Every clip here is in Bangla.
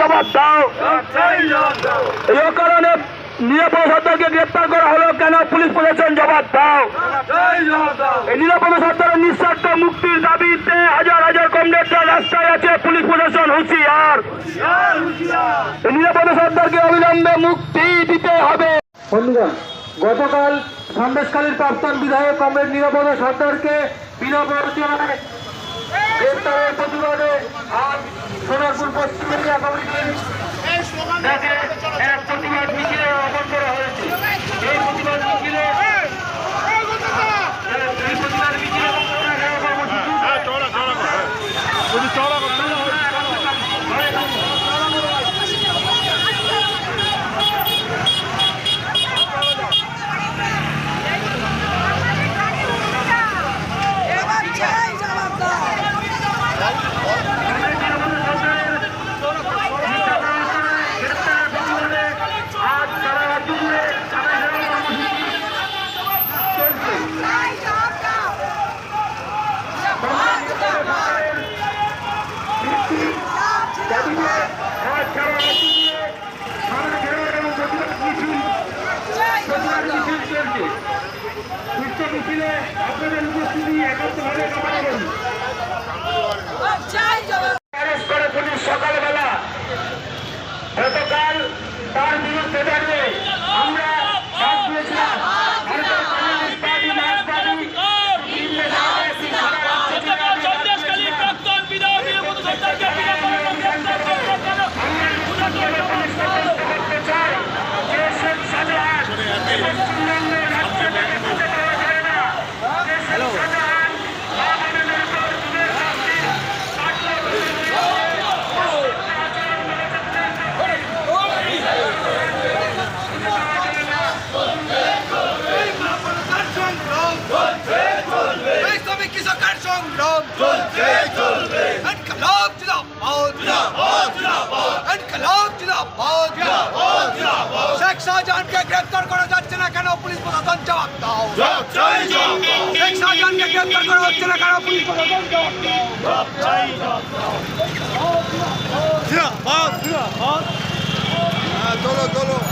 জবাব দাও। এই কারণে নিরাপদ সর্দারকে গ্রেপ্তার করা হলো কেন? পুলিশ প্রশাসন জবাব দাও। নিরাপদ নিঃস্বার্থ মুক্তির দাবিতে হাজার হাজার কমরেডরা রাস্তায় আছে। পুলিশ প্রশাসন হুঁশিয়ার। নিরাপদ সর্দারকে অবিলম্বে মুক্তি দিতে হবে। বন্ধুগণ গতকাল সন্দেশকালীর প্রাক্তন বিধায়ক কমরেড নিরাপদ সরকারকে বিনা প্ররোচনায় গ্রেপ্তারের প্রতিবাদে আজ সোনারপুর পশ্চিম এরিয়া কমিটির ডাকে এক প্রতিবাদ মিছিলে আহ্বান করা হয়েছে এই প্রতিবাদ মিছিলে এই প্রতিবাদ মিছিলে বক্তব্য রাখার কর্মসূচি এবার চাই জবাব দাও আজ সারা রাজ্য জুড়ে সারা জেলার কর্মসূচি চলছে চাই জবাব দাও দাবিতে আজ সারা রাজ্য জুড়ে সারা জেলার এবং প্রতিবাদ মিছিল চাই প্রতিবাদ জবাব দাও মিছিল চলছে সুস্থ মিছিলে আপনাদের উপস্থিতি একান্তভাবে সকালবেলা সংগ্রাম চলছে চলবে। ইনকলাব জিন্দাবাদ। জিন্দাবাদ ইনকলাব জিন্দাবাদ। জিন্দাবাদ শেখ শাহজাহানকে গ্রেফতার করা যাচ্ছে না কেন? পুলিশ প্রশাসন জবাব দাও। শেখ শাহজাহানকে গ্রেফতার করা হচ্ছে না কেন? পুলিশ প্রশাসন জবাব দাও। দোলো দোলো আপনারা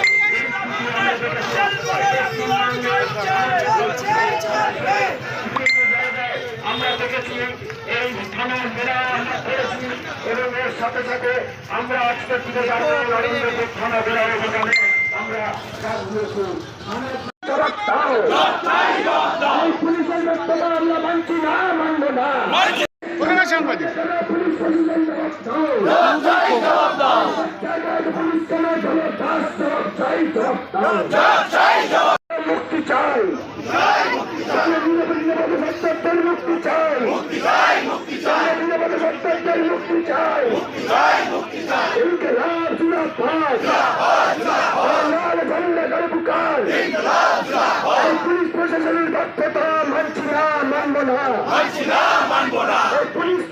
এবং সাথে সাথে আমরা আজকে জানব থানা বেড়া অভিযানে আমরা দাও। পুলিশের বক্তব্য আমরা মানছি না মানবো না পুলিশ প্রশাসন জবাব দাও। জায়গায় পুলিশ কেন জবাব দাও? জবাব চাই, জবাব দাও। মুক্তি চাই নিরাপদ সত্তর মুক্তি চাই নিরাপদ সত্তর মুক্তি চাই ইনকলাব জিন্দাবাদ লাল ঝন্ডা গড়ে পুকার এই পুলিশ প্রশাসনের ব্যর্থতা মানছি না মানব না এই পুলিশ